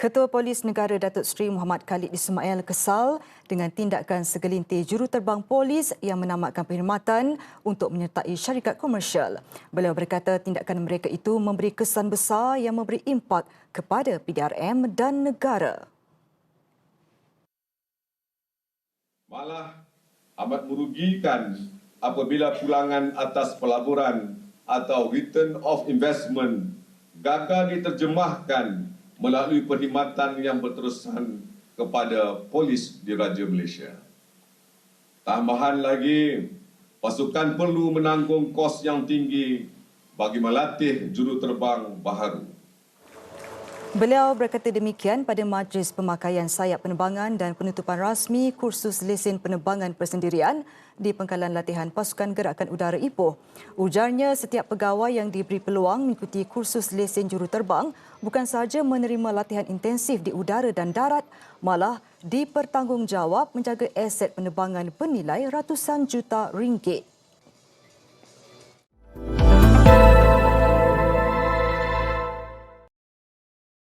Ketua Polis Negara Datuk Seri Muhammad Khalid Ismail kesal dengan tindakan segelintir juruterbang polis yang menamatkan perkhidmatan untuk menyertai syarikat komersial. Beliau berkata tindakan mereka itu memberi kesan besar yang memberi impak kepada PDRM dan negara. Malah amat merugikan apabila pulangan atas pelaburan atau return of investment gagal diterjemahkan melalui perkhidmatan yang berterusan kepada polis di Raja Malaysia. Tambahan lagi, pasukan perlu menanggung kos yang tinggi bagi melatih juruterbang baharu. Beliau berkata demikian pada Majlis Pemakaian Sayap Penerbangan dan Penutupan Rasmi Kursus Lesen Penerbangan Persendirian di Pengkalan Latihan Pasukan Gerakan Udara Ipoh. Ujarnya setiap pegawai yang diberi peluang mengikuti kursus lesen juruterbang bukan sahaja menerima latihan intensif di udara dan darat, malah dipertanggungjawab menjaga aset penerbangan bernilai ratusan juta ringgit.